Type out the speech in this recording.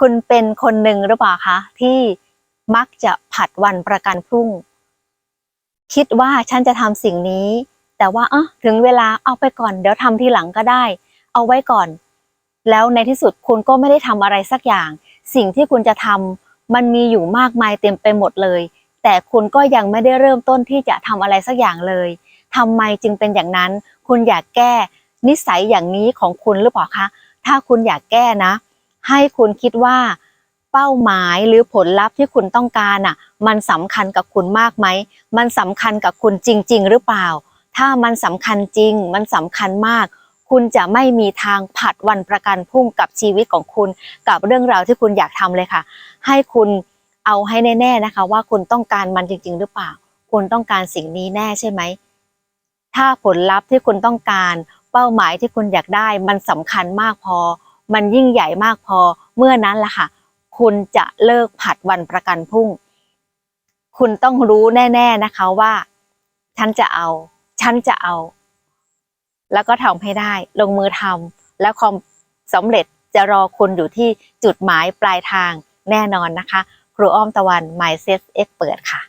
คุณเป็นคนหนึ่งหรือเปล่าคะที่มักจะผัดวันประกันพรุ่ง คิดว่าฉันจะทำสิ่งนี้ แต่ว่าเอะถึงเวลาเอาไปก่อน เดี๋ยวทำทีหลังก็ได้ เอาไว้ก่อน แล้วในที่สุดคุณก็ไม่ได้ทำอะไรสักอย่าง สิ่งที่คุณจะทำมันมีอยู่มากมายเต็มไปหมดเลย แต่คุณก็ยังไม่ได้เริ่มต้นที่จะทำอะไรสักอย่างเลยทำไมจึงเป็นอย่างนั้น คุณอยากแก้นิสัยอย่างนี้ของคุณหรือเปล่าคะ ถ้าคุณอยากแก้นะ ให้คุณคิดว่าเป้าหมายหรือผลลัพธ์ที่คุณต้องการอะ มันสำคัญกับคุณมากไหม มันสำคัญกับคุณจริง ๆ หรือเปล่า ถ้ามันสำคัญจริง มันสำคัญมาก คุณจะไม่มีทางผัดวันประกันพรุ่งกับชีวิตของคุณ กับเรื่องราวที่คุณอยากทำเลยค่ะ ให้คุณเอาให้แน่ๆนะคะ ว่าคุณต้องการมันจริง ๆ หรือเปล่า คุณต้องการสิ่งนี้แน่ใช่ไหม ถ้าผลลัพธ์ที่คุณต้องการ เป้าหมายที่คุณอยากได้ มันสำคัญมากพอ มันยิ่งใหญ่มากพอเมื่อนั้นล่ะค่ะ คุณจะเลิกผัดวันประกันพรุ่ง คุณต้องรู้แน่ ๆนะคะว่า ฉันจะเอา ฉันจะเอา แล้วก็ทำให้ได้ ลงมือทำแล้วความสำเร็จจะรอคุณอยู่ที่จุดหมายปลายทางแน่นอนนะคะ ครูอ้อมตะวัน Mindset Expert ค่ะ